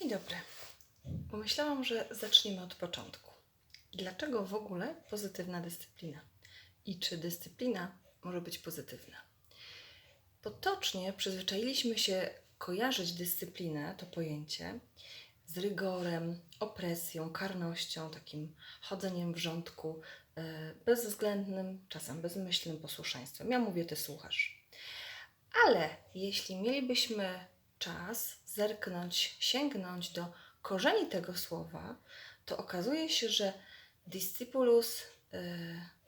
Dzień dobry. Pomyślałam, że zaczniemy od początku. Dlaczego w ogóle pozytywna dyscyplina? I czy dyscyplina może być pozytywna? Potocznie przyzwyczailiśmy się kojarzyć dyscyplinę, to pojęcie, z rygorem, opresją, karnością, takim chodzeniem w rządku, e, bezwzględnym, czasem bezmyślnym posłuszeństwem. Ja mówię, ty słuchasz. Ale jeśli mielibyśmy czas zerknąć, sięgnąć do korzeni tego słowa, to okazuje się, że discipulus y,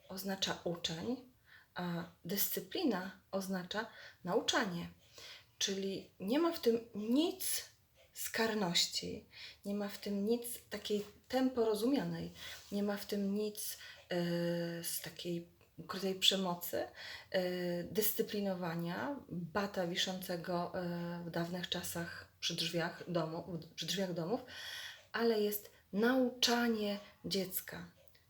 oznacza uczeń, a dyscyplina oznacza nauczanie. Czyli nie ma w tym nic z karności, nie ma w tym nic takiej tempo rozumianej, nie ma w tym nic y, z takiej ukrytej przemocy, y, dyscyplinowania, bata wiszącego y, w dawnych czasach przy drzwiach, domu, przy drzwiach domów, ale jest nauczanie dziecka.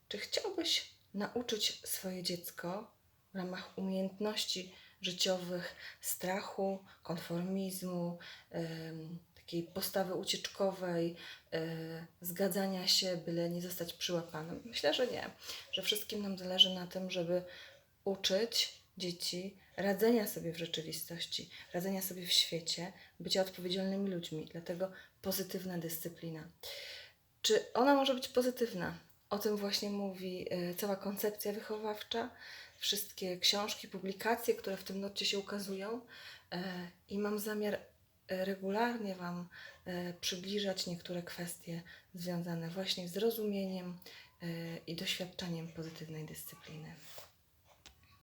Czy chciałbyś nauczyć swoje dziecko w ramach umiejętności życiowych, strachu, konformizmu, em, takiej postawy ucieczkowej, e, zgadzania się, byle nie zostać przyłapanym? Myślę, że nie. Że wszystkim nam zależy na tym, żeby uczyć dzieci radzenia sobie w rzeczywistości, radzenia sobie w świecie, bycia odpowiedzialnymi ludźmi. Dlatego pozytywna dyscyplina. Czy ona może być pozytywna? O tym właśnie mówi e, cała koncepcja wychowawcza, wszystkie książki, publikacje, które w tym nurcie się ukazują. E, I mam zamiar regularnie Wam e, przybliżać niektóre kwestie związane właśnie z rozumieniem e, i doświadczaniem pozytywnej dyscypliny.